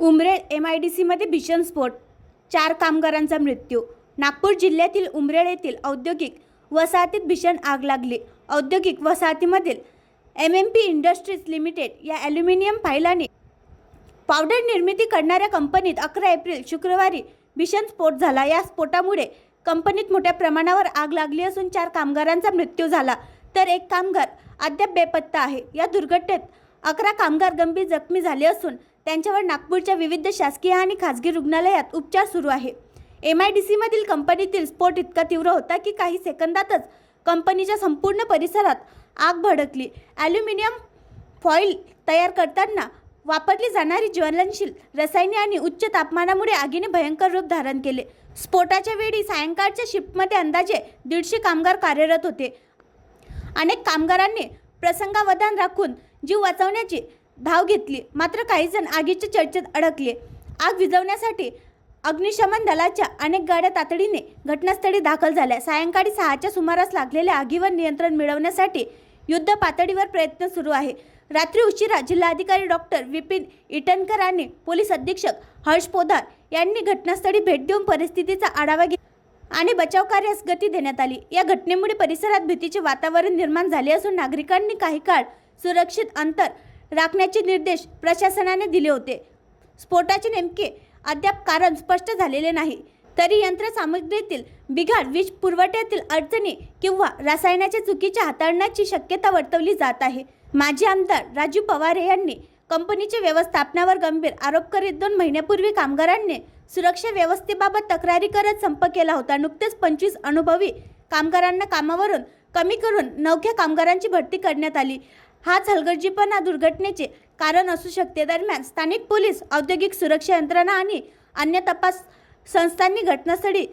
Umred M I D सीमध्ये भीषण स्फोट. चार कामगारांचा मृत्यू. नागपूर जिल्ह्यातील उमरेड येथील औद्योगिक वसाहतीत भीषण आग लागली. औद्योगिक वसाहतीमधील M M P industries limited या ॲल्युमिनियम फाईलाने पावडर निर्मिती करणाऱ्या कंपनीत अकरा एप्रिल शुक्रवारी भीषण स्फोट झाला. या स्फोटामुळे कंपनीत मोठ्या प्रमाणावर आग लागली असून चार कामगारांचा मृत्यू झाला. तर एक कामगार अद्याप बेपत्ता आहे. या दुर्घटनेत अकरा कामगार गंभीर जखमी झाले असून त्यांच्यावर नागपूरच्या विविध शासकीय आणि खासगी रुग्णालयात उपचार सुरू आहे. एम आय डी सीमधील कंपनीतील स्फोट इतका तीव्र होता की काही सेकंदातच कंपनीच्या संपूर्ण परिसरात आग भडकली. ॲल्युमिनियम फॉईल तयार करताना वापरली जाणारी ज्वलनशील रसायने आणि उच्च तापमानामुळे आगीने भयंकर रूप धारण केले. स्फोटाच्या वेळी सायंकाळच्या शिफ्टमध्ये अंदाजे दीडशे कामगार कार्यरत होते. अनेक कामगारांनी प्रसंगावधान राखून जीव वाचवण्याची धाव घेतली. मात्र काही जण आगीच्या चर्चेत अडकले. आग विझवण्यासाठी अग्निशमन दलाच्या अनेक गाड्या तातडीने घटनास्थळी दाखल झाल्या. सायंकाळी सहाच्या सुमारास लागलेल्या आगीवर नियंत्रण मिळवण्यासाठी युद्ध पातळीवर प्रयत्न सुरू आहे. रात्री उशिरा जिल्हाधिकारी डॉक्टर विपिन इटनकर आणि पोलीस अधीक्षक हर्ष पोदार यांनी घटनास्थळी भेट देऊन परिस्थितीचा आढावा घेतला आणि बचाव कार्यास गती देण्यात आली. या घटनेमुळे परिसरात भीतीचे वातावरण निर्माण झाले असून नागरिकांनी काही काळ सुरक्षित अंतर राखण्याचे निर्देश प्रशासनाने दिले होते. स्फोटाचे नेमके अद्याप कारण स्पष्ट झालेले नाही. तरी यंत्रसामग्रीतील बिघाड वीज पुरवठ्यातील अडचणी किंवा रसायनाच्या चुकीच्या हाताळण्याची शक्यता वर्तवली जात आहे. माजी आमदार राजू पवार यांनी कंपनीच्या व्यवस्थापनावर गंभीर आरोप करीत दोन महिन्यापूर्वी कामगारांनी सुरक्षा व्यवस्थेबाबत तक्रारी करत संप केला होता. नुकतेच पंचवीस अनुभवी कामगारांना कामावरून कमी करून नवख्या कामगारांची भरती करण्यात आली. हाच हलगर्जीपणा दुर्घटनेचे कारण असू शकते. दरम्यान स्थानिक पोलीस औद्योगिक सुरक्षा यंत्रणा आणि अन्य तपास संस्थांनी घटनास्थळी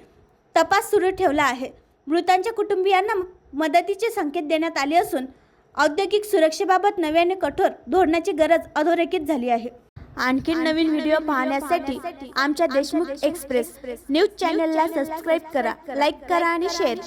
तपास सुरू ठेवला आहे. मृतांच्या कुटुंबियांना मदतीचे संकेत देण्यात आले असून औद्योगिक सुरक्षेबाबत नव्याने कठोर धोरणाची गरज अधोरेखित झाली आहे. आणखी नवीन व्हिडिओ पाहण्यासाठी आमच्या देशमुख एक्सप्रेस न्यूज चॅनलला सबस्क्राईब करा लाईक करा आणि शेअर करा.